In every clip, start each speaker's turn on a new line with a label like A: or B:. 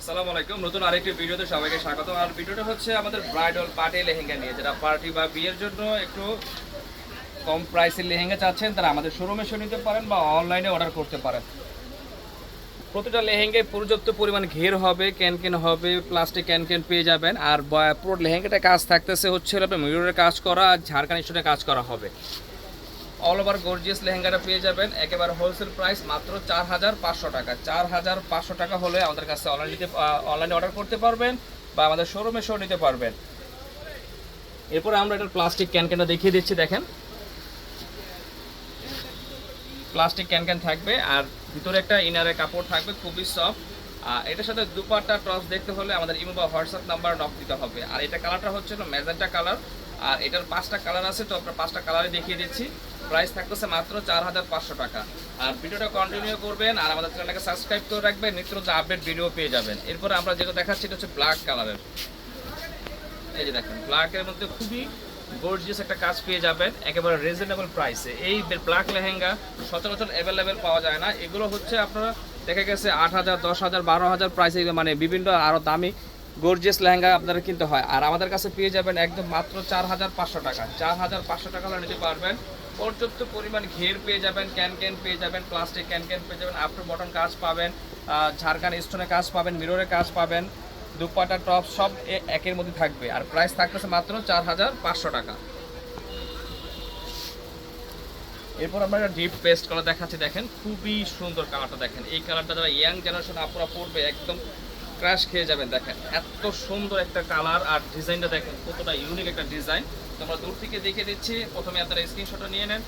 A: আসসালামু আলাইকুম। নতুন আরেকটি ভিডিওতে সবাইকে স্বাগত আর ভিডিওটা হচ্ছে আমাদের ব্রাইডাল পার্টি লেহেঙ্গা নিয়ে। যারা পার্টি বা বিয়ের জন্য একটু কম প্রাইসের লেহেঙ্গা চাচ্ছেন, তারা আমাদের শোরুমে এসে নিতে পারেন বা অনলাইনে অর্ডার করতে পারেন। প্রতিটা লেহেঙ্গায় পর্যাপ্ত পরিমাণ ঘের হবে ক্যান ক্যান হবে, প্লাস্টিক ক্যান ক্যান পেয়ে যাবেন। আর পুরো লেহেঙ্গাটা কাজ থাকতেছে হচ্ছে আপনার মিররের কাজ করা, আর ঝাড়খান স্টোনের কাজ করা হবে। অল ওভার গর্জিয়াস লেহেঙ্গাটা পেয়ে যাবেন। একেবারে হোলসেল প্রাইস মাত্র চার হাজার পাঁচশো টাকা। চার হাজার পাঁচশো টাকা হলে আমাদের কাছে অনলাইন অনলাইনে অর্ডার করতে পারবেন বা আমাদের শোরুমে শো নিতে পারবেন। এরপরে আমরা এটা প্লাস্টিক ক্যান ক্যানটা দেখিয়ে দিচ্ছি, দেখেন। প্লাস্টিক ক্যান ক্যান থাকবে আর ভিতরে একটা ইনারের কাপড় থাকবে, খুবই সফট আর এটার সাথে দুপাট্টা টস দেখতে হলে আমাদের ইমো বা হোয়াটসঅ্যাপ নাম্বার নক দিতে হবে। আর এটা কালারটা হচ্ছে ম্যাজেন্টা কালার আর এটার পাঁচটা কালার আছে, তো আপনার পাঁচটা কালারে দেখিয়ে দিচ্ছি। প্রাইস থাকতেছে মাত্র চার হাজার পাঁচশো টাকা। আর ভিডিওটা কন্টিনিউ করবেন আর আমাদের চ্যানেলটাকে সাবস্ক্রাইব করে রাখবেন, নিত্য নতুন আপডেট ভিডিও পেয়ে যাবেন। এরপর আমরা যেটা দেখাচ্ছি, এটা হচ্ছে ব্ল্যাক কালারের এই যে দেখেন ব্ল্যাকের মধ্যে খুবই গর্জিয়াস একটা কাজ পেয়ে যাবেন, একেবারে রিজনেবল প্রাইসে এই ব্ল্যাক লেহেঙ্গা সচরাচর অ্যাভেলেবেল পাওয়া যায় না। এগুলো হচ্ছে আপনারা, দেখা গেছে আট হাজার, দশ হাজার, বারো হাজার প্রাইসে মানে বিভিন্ন আরও দামি গর্জিয়াস লেহেঙ্গা আপনারা কিনতে হয়। আর আমাদের কাছে পেয়ে যাবেন একদম মাত্র চার হাজার পাঁচশো টাকা। চার হাজার পাঁচশো টাকা নিতে পারবেন। পর্যাপ্ত পরিমাণ ঘের পেয়ে যাবেন, ক্যান ক্যান পেয়ে যাবেন প্লাস্টিক ক্যান ক্যান পেয়ে যাবেন আফটার বটন কাজ পাবেন ঝাড়খান স্টোনের কাজ পাবেন মিররের কাজ পাবেন, দুপাটা টপ সব একের মধ্যে থাকবে। আর প্রাইস থাকতেছে মাত্র চার হাজার পাঁচশো টাকা। এরপর আমরা একটা ডিপ পেস্ট কালার দেখাচ্ছি। দেখেন, খুবই সুন্দর কালারটা দেখেন। এই কালারটা যারা ইয়াং জেনারেশন আপুরা পড়বে একদম ক্রাশ খেয়ে যাবেন। দেখেন, এত সুন্দর একটা কালার আর ডিজাইনটা দেখেন, কতটা ইউনিক একটা ডিজাইন তোমরা দূর থেকে দেখে দিচ্ছি। প্রথমে আপনারা স্ক্রিনশটটা নিয়ে নেন।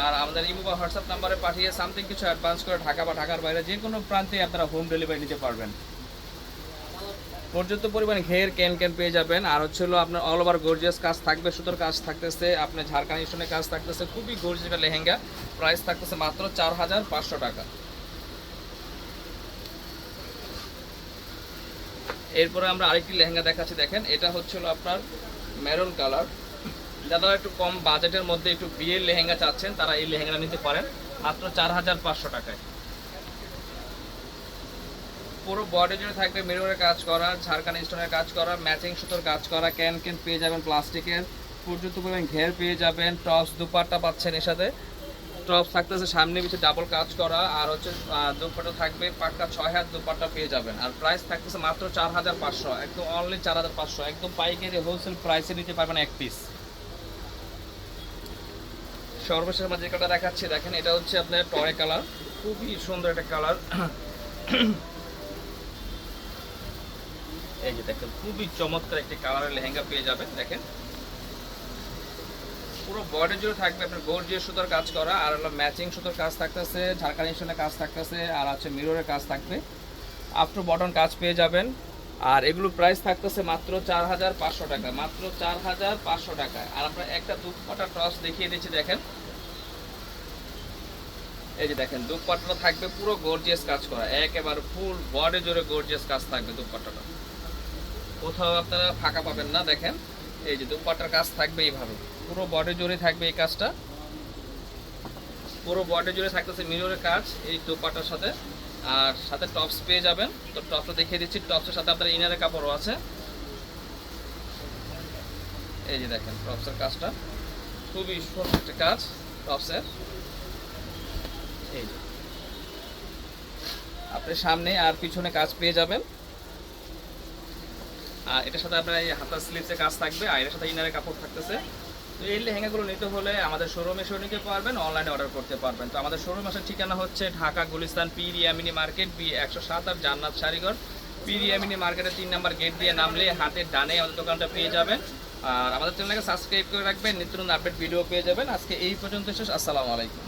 A: আর আমাদের ইমো বা হোয়াটসঅ্যাপ নাম্বারে পাঠিয়ে সামথিং কিছু অ্যাডভান্স করে ঢাকা বা ঢাকার বাইরে যে কোনো প্রান্তে আপনারা হোম ডেলিভারি নিতে পারবেন। পর্যাপ্ত পরিমাণে ঘের, ক্যান ক্যান পেয়ে যাবেন। আর হচ্ছে হলো আপনার অল ওভার গর্জিয়াস কাজ থাকবে, সুতোর কাজ থাকতেছে, আপনার ঝাড়খান স্টোনের কাজ থাকতেছে। খুবই গর্জিয়াস লেহেঙ্গা। প্রাইস থাকতেছে মাত্র চার হাজার পাঁচশো টাকা। এরপরে আমরা আরেকটি লেহেঙ্গা দেখাচ্ছি, দেখেন। এটা হচ্ছিল আপনার মেরুন কালার। যারা একটু কম বাজেটের মধ্যে একটু বিয়ের লেহেঙ্গা চাচ্ছেন, তারা এই লেহেঙ্গাটা নিতে পারেন, মাত্র চার হাজার পাঁচশো টাকায়। পুরো বডি জুড়ে থাকবে মিররের কাজ করা, ঝাড়খান স্টোনের কাজ করা ম্যাচিং সুতোর কাজ করা ক্যান ক্যান পেয়ে যাবেন প্লাস্টিকের পর্যাপ্ত পরিমাণ ঘের পেয়ে যাবেন টপস দুপাট্টা পাচ্ছেন এর সাথে। টপস থাকতেছে সামনে পিছিয়ে ডাবল কাজ করা আর হচ্ছে আহ, থাকবে পাক্কা ছয় হাজার দুপাট্টা পেয়ে যাবেন। আর প্রাইস থাকতেছে মাত্র চার হাজার পাঁচশো একদম অনলি চার হাজার পাঁচশো একদম পাইকারি হোলসেল প্রাইসে নিতে পারবেন এক পিস সর্বশেষ আমরা যে কালার দেখাচ্ছি দেখেন এটা হচ্ছে আপনার টরে কালার খুবই সুন্দর একটা কালার এই যে দেখেন খুবই চমৎকার একটি কালারের লেহেঙ্গা পেয়ে যাবেন দেখেন। পুরো বডি জুড়ে থাকবে আপনার গর্জিয়াস সুতোর কাজ করা, আর হলো ম্যাচিং সুতোর কাজ থাকতেছে, ঝাড়খানি স্টোনের কাজ থাকতেছে, আর আছে মিররের কাজ থাকবে। আফটার বটন কাজ পেয়ে যাবেন। আর এগুলো প্রাইস থাকতেছে মাত্র চার হাজার পাঁচশো টাকা, মাত্র চার হাজার পাঁচশো টাকায়। আর আমরা একটা দুপাটা টস দেখিয়ে দিচ্ছি, দেখেন। এই যে দেখেন, দুপাট্টা থাকবে পুরো গর্জিয়াস কাজ করা। একেবারে ফুল বডি জুড়ে গর্জিয়াস কাজ থাকবে দুপাট্টাটা কোথাও আপনারা ফাঁকা পাবেন না, দেখেন। এই যে দুপাট্টার কাজ থাকবে এইভাবে। পুরো বডি জুড়ে থাকবে এই কাজটা। পুরো বডি জুড়ে থাকতেছে মিররের কাজ, এই দুপাট্টার সাথে। আর সাথে টপস পেয়ে যাবেন। তো টপসটা দেখিয়ে দিচ্ছি। টপসের সাথে আপনার ইনারের কাপড়ও আছে। এই যে দেখেন টপসের কাজটা। খুবই সুন্দর একটা কাজ টপসের এই যে। আপনি সামনে আর পিছনে কাজ পেয়ে যাবেন। আর এটার সাথে আপনার এই হাতার স্লিভসে কাজ থাকবে, আর এটার সাথে ইনারের কাপড় থাকতেছে। তো এই লেহেঙ্গাগুলো নিতে হলে আমাদের শোরুমে এসেও নিতে পারবেন অনলাইনে অর্ডার করতে পারবেন। তো আমাদের শোরুম আসার ঠিকানা হচ্ছে ঢাকা, গুলিস্তান পি রিয়ামিনি মার্কেট, বি একশো সাত আর জান্নাত শাড়িঘর পি রিয়ামিনি মার্কেটের তিন নাম্বার গেট দিয়ে নামলে হাতের ডানে আমাদের দোকানটা পেয়ে যাবেন। আর আমাদের চ্যানেলকে সাবস্ক্রাইব করে রাখবেন, নিত্য নতুন আপডেট ভিডিও পেয়ে যাবেন। আজকে এই পর্যন্ত শেষ, আসসালামু আলাইকুম।